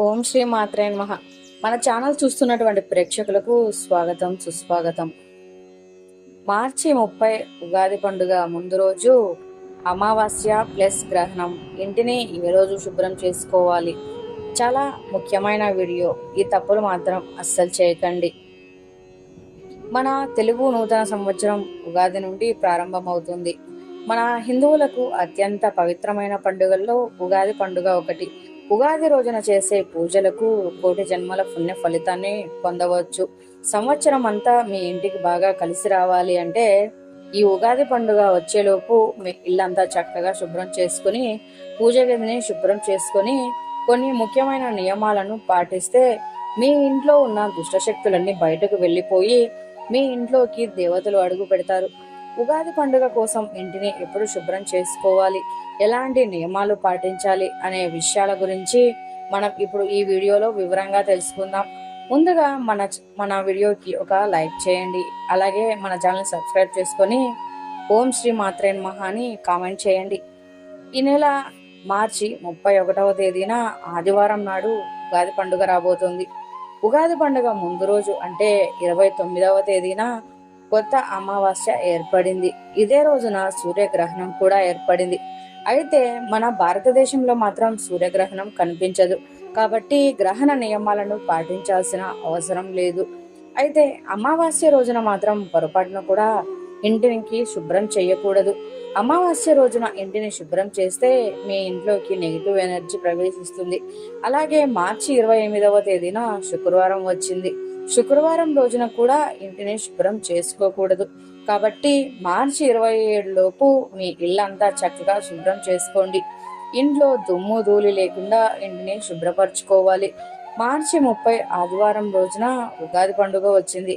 ఓం శ్రీ మాత్రే మహ మన ఛానల్ చూస్తున్నటువంటి ప్రేక్షకులకు స్వాగతం సుస్వాగతం. మార్చి ముప్పై ఉగాది పండుగ ముందు రోజు అమావాస్య ప్లస్ గ్రహణం. ఇంటిని ఏ రోజు శుభ్రం చేసుకోవాలి. చాలా ముఖ్యమైన వీడియో. ఈ తప్పులు మాత్రం అస్సలు చేయకండి. మన తెలుగు నూతన సంవత్సరం ఉగాది నుండి ప్రారంభమవుతుంది. మన హిందువులకు అత్యంత పవిత్రమైన పండుగల్లో ఉగాది పండుగ ఒకటి. ఉగాది రోజున చేసే పూజలకు కోటి జన్మల పుణ్య ఫలితాన్ని పొందవచ్చు. సంవత్సరం అంతా మీ ఇంటికి బాగా కలిసి రావాలి అంటే ఈ ఉగాది పండుగ వచ్చేలోపు మీ ఇల్లంతా చక్కగా శుభ్రం చేసుకుని పూజ గదిని శుభ్రం చేసుకొని కొన్ని ముఖ్యమైన నియమాలను పాటిస్తే మీ ఇంట్లో ఉన్న దుష్టశక్తులన్నీ బయటకు వెళ్ళిపోయి మీ ఇంట్లోకి దేవతలు అడుగు పెడతారు. ఉగాది పండుగ కోసం ఇంటిని ఎప్పుడు శుభ్రం చేసుకోవాలి? ఎలాంటి నియమాలు పాటించాలి అనే విషయాల గురించి మనం ఇప్పుడు ఈ వీడియోలో వివరంగా తెలుసుకుందాం. ముందుగా మన మన వీడియోకి ఒక లైక్ చేయండి. అలాగే మన ఛానల్ సబ్స్క్రైబ్ చేసుకొని ఓం శ్రీ మాత్రే మహా అని కామెంట్ చేయండి. ఈ నెల మార్చి ముప్పై ఒకటవ తేదీన ఆదివారం నాడు ఉగాది పండుగ రాబోతుంది. ఉగాది పండుగ ముందు రోజు అంటే ఇరవై తొమ్మిదవ తేదీన కొత్త అమావాస్య ఏర్పడింది. ఇదే రోజున సూర్యగ్రహణం కూడా ఏర్పడింది. అయితే మన భారతదేశంలో మాత్రం సూర్యగ్రహణం కనిపించదు. కాబట్టి గ్రహణ నియమాలను పాటించాల్సిన అవసరం లేదు. అయితే అమావాస్య రోజున మాత్రం పొరపాటున కూడా ఇంటికి శుభ్రం చేయకూడదు. అమావాస్య రోజున ఇంటిని శుభ్రం చేస్తే మీ ఇంట్లోకి నెగిటివ్ ఎనర్జీ ప్రవేశిస్తుంది. అలాగే మార్చి ఇరవై ఎనిమిదవ తేదీన శుక్రవారం వచ్చింది. శుక్రవారం రోజున కూడా ఇంటిని శుభ్రం చేసుకోకూడదు. కాబట్టి మార్చి ఇరవై ఏడు లోపు మీ ఇల్లంతా చక్కగా శుభ్రం చేసుకోండి. ఇంట్లో దుమ్ము ధూళి లేకుండా ఇంటిని శుభ్రపరచుకోవాలి. మార్చి ముప్పై ఆదివారం రోజున ఉగాది పండుగ వచ్చింది.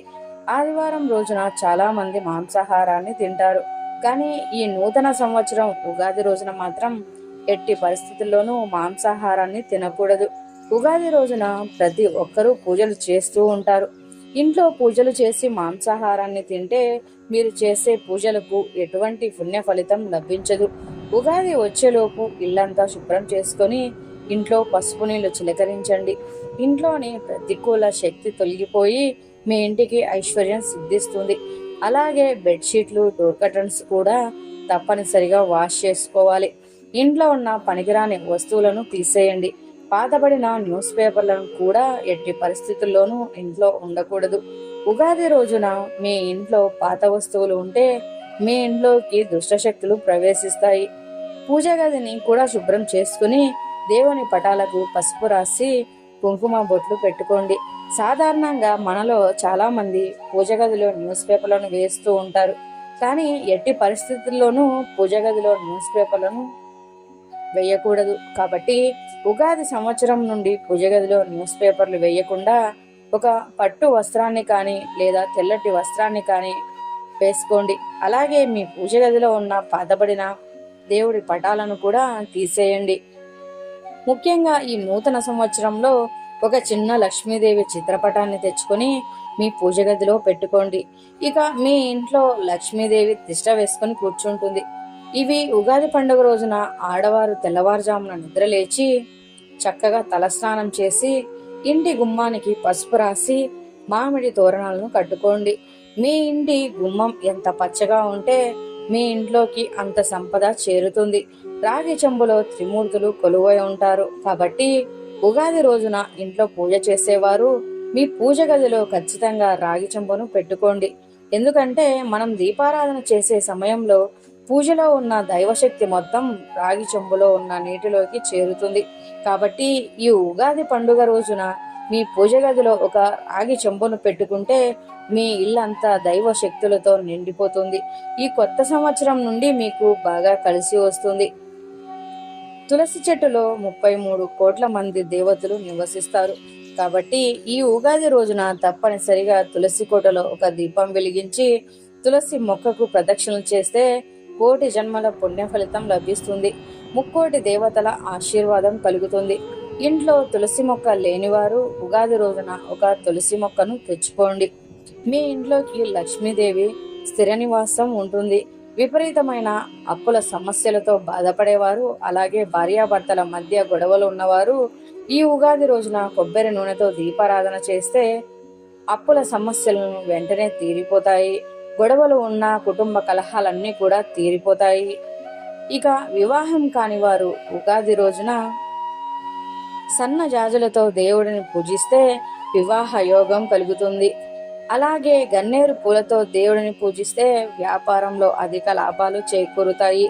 ఆదివారం రోజున చాలా మంది మాంసాహారాన్ని తింటారు. కానీ ఈ నూతన సంవత్సరం ఉగాది రోజున మాత్రం ఎట్టి పరిస్థితుల్లోనూ మాంసాహారాన్ని తినకూడదు. ఉగాది రోజున ప్రతి ఒక్కరూ పూజలు చేస్తూ ఉంటారు. ఇంట్లో పూజలు చేసి మాంసాహారాన్ని తింటే మీరు చేసే పూజలకు ఎటువంటి పుణ్య ఫలితం లభించదు. ఉగాది వచ్చేలోపు ఇల్లంతా శుభ్రం చేసుకొని ఇంట్లో పసుపు నీళ్ళు చిలకరించండి. ఇంట్లోని ప్రతికూల శక్తి తొలగిపోయి మీ ఇంటికి ఐశ్వర్యం సిద్ధిస్తుంది. అలాగే బెడ్షీట్లు డోర్ కర్టన్స్ కూడా తప్పనిసరిగా వాష్ చేసుకోవాలి. ఇంట్లో ఉన్న పనికిరాని వస్తువులను తీసేయండి. పాతబడిన న్యూస్ పేపర్లను కూడా ఎట్టి పరిస్థితుల్లోనూ ఇంట్లో ఉండకూడదు. ఉగాది రోజున మీ ఇంట్లో పాత వస్తువులు ఉంటే మీ ఇంట్లోకి దుష్టశక్తులు ప్రవేశిస్తాయి. పూజ గదిని కూడా శుభ్రం చేసుకుని దేవుని పటాలకు పసుపు రాసి కుంకుమ బొట్లు పెట్టుకోండి. సాధారణంగా మనలో చాలామంది పూజగదిలో పూజ గదిలో న్యూస్ పేపర్లను వేస్తూ ఉంటారు. కానీ ఎట్టి పరిస్థితుల్లోనూ పూజ గదిలో న్యూస్ పేపర్లను వేయకూడదు. కాబట్టి ఉగాది సంవత్సరం నుండి పూజ గదిలో న్యూస్ పేపర్లు వేయకుండా ఒక పట్టు వస్త్రాన్ని కానీ లేదా తెల్లటి వస్త్రాన్ని కానీ వేసుకోండి. అలాగే మీ పూజ గదిలో ఉన్న పాతబడిన దేవుడి పటాలను కూడా తీసేయండి. ముఖ్యంగా ఈ నూతన సంవత్సరంలో ఒక చిన్న లక్ష్మీదేవి చిత్రపటాన్ని తెచ్చుకొని మీ పూజ గదిలో పెట్టుకోండి. ఇక మీ ఇంట్లో లక్ష్మీదేవి తిష్ట వేసుకొని కూర్చుంటుంది. ఇవి ఉగాది పండుగ రోజున ఆడవారు తెల్లవారుజామున నిద్రలేచి చక్కగా తలస్నానం చేసి ఇంటి గుమ్మానికి పసుపు రాసి మామిడి తోరణాలను కట్టుకోండి. మీ ఇంటి గుమ్మం ఎంత పచ్చగా ఉంటే మీ ఇంట్లోకి అంత సంపద చేరుతుంది. రాగి చెంబులో త్రిమూర్తులు కొలువై ఉంటారు. కాబట్టి ఉగాది రోజున ఇంట్లో పూజ చేసేవారు మీ పూజ గదిలో ఖచ్చితంగా రాగి చెంబును పెట్టుకోండి. ఎందుకంటే మనం దీపారాధన చేసే సమయంలో పూజలో ఉన్న దైవశక్తి మొత్తం రాగి చెంబులో ఉన్న నీటిలోకి చేరుతుంది. కాబట్టి ఈ ఉగాది పండుగ రోజున మీ పూజ గదిలో ఒక రాగి చెంబును పెట్టుకుంటే మీ ఇల్లంతా దైవ శక్తులతో నిండిపోతుంది. ఈ కొత్త సంవత్సరం నుండి మీకు బాగా కలిసి వస్తుంది. తులసి చెట్టులో ముప్పై మూడు కోట్ల మంది దేవతలు నివసిస్తారు. కాబట్టి ఈ ఉగాది రోజున తప్పనిసరిగా తులసి కోటలో ఒక దీపం వెలిగించి తులసి మొక్కకు ప్రదక్షిణలు చేస్తే కోటి జన్మల పుణ్య ఫలితం లభిస్తుంది. ముక్కోటి దేవతల ఆశీర్వాదం కలుగుతుంది. ఇంట్లో తులసి మొక్క లేనివారు ఉగాది రోజున ఒక తులసి మొక్కను తెచ్చుకోండి. మీ ఇంట్లోకి లక్ష్మీదేవి స్థిర నివాసం ఉంటుంది. విపరీతమైన అప్పుల సమస్యలతో బాధపడేవారు అలాగే భార్యాభర్తల మధ్య గొడవలు ఉన్నవారు ఈ ఉగాది రోజున కొబ్బరి నూనెతో దీపారాధన చేస్తే అప్పుల సమస్యలను వెంటనే తీరిపోతాయి. గొడవలు ఉన్న కుటుంబ కలహాలన్నీ కూడా తీరిపోతాయి. ఇక వివాహం కాని వారు ఉగాది రోజున సన్న జాజులతో దేవుడిని పూజిస్తే వివాహ యోగం కలుగుతుంది. అలాగే గన్నేరు పూలతో దేవుడిని పూజిస్తే వ్యాపారంలో అధిక లాభాలు చేకూరుతాయి.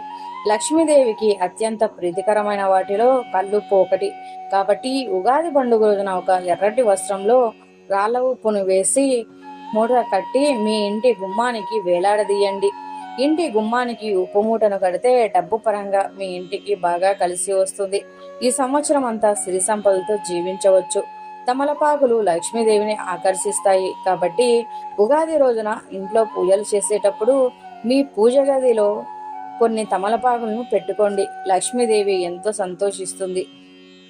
లక్ష్మీదేవికి అత్యంత ప్రీతికరమైన వాటిలో కళ్ళు పోకటి. కాబట్టి ఉగాది పండుగ రోజున ఒక ఎర్రటి వస్త్రంలో రాళ్ళ ఉప్పును వేసి మూట కట్టి మీ ఇంటి గుమ్మానికి వేలాడదీయండి. ఇంటి గుమ్మానికి ఉప్పు మూటను కడితే డబ్బు పరంగా మీ ఇంటికి బాగా కలిసి వస్తుంది. ఈ సంవత్సరం అంతా సిరి సంపదలతో జీవించవచ్చు. తమలపాకులు లక్ష్మీదేవిని ఆకర్షిస్తాయి. కాబట్టి ఉగాది రోజున ఇంట్లో పూజలు చేసేటప్పుడు మీ పూజ గదిలో కొన్ని తమలపాకులను పెట్టుకోండి. లక్ష్మీదేవి ఎంతో సంతోషిస్తుంది.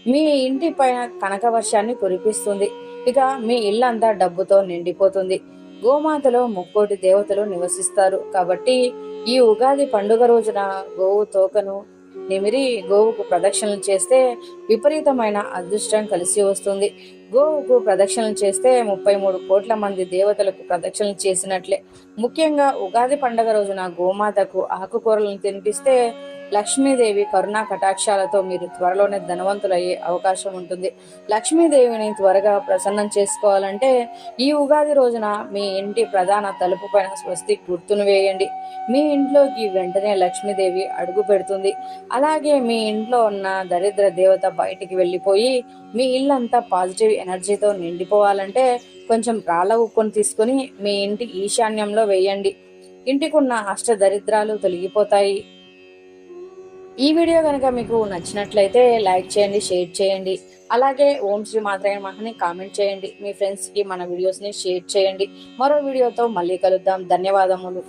మీ ఇంటి పైన కనక వర్షాన్ని కురిపిస్తుంది. ఇక మీ ఇల్లంతా డబ్బుతో నిండిపోతుంది. గోమాతలో ముక్కోటి దేవతలు నివసిస్తారు. కాబట్టి ఈ ఉగాది పండుగ రోజున గోవు తోకను నిమిరి గోవుకు ప్రదక్షిణలు చేస్తే విపరీతమైన అదృష్టం కలిసి వస్తుంది. గోవుకు ప్రదక్షిణలు చేస్తే ముప్పై మూడు కోట్ల మంది దేవతలకు ప్రదక్షిణలు చేసినట్లే. ముఖ్యంగా ఉగాది పండగ రోజున గోమాతకు ఆకుకూరలను తినిపిస్తే లక్ష్మీదేవి కరుణా కటాక్షాలతో మీరు త్వరలోనే ధనవంతులయ్యే అవకాశం ఉంటుంది. లక్ష్మీదేవిని త్వరగా ప్రసన్నం చేసుకోవాలంటే ఈ ఉగాది రోజున మీ ఇంటి ప్రధాన తలుపు పైన స్వస్తి గుర్తును వేయండి. మీ ఇంట్లోకి వెంటనే లక్ష్మీదేవి అడుగు పెడుతుంది. అలాగే మీ ఇంట్లో ఉన్న దరిద్ర దేవత బయటికి వెళ్ళిపోయి మీ ఇల్లంతా పాజిటివ్ ఎనర్జీతో నిండిపోవాలంటే కొంచెం రాళ్ళ ఉప్పును తీసుకుని మీ ఇంటి ఈశాన్యంలో వేయండి. ఇంటికున్న అష్ట దరిద్రాలు తొలగిపోతాయి. ఈ వీడియో కనుక మీకు నచ్చినట్లయితే లైక్ చేయండి షేర్ చేయండి. అలాగే ఓం శ్రీ మాత్రయ్య మహని కామెంట్ చేయండి. మీ ఫ్రెండ్స్కి మన వీడియోస్ని షేర్ చేయండి. మరో వీడియోతో మళ్ళీ కలుద్దాం. ధన్యవాదములు.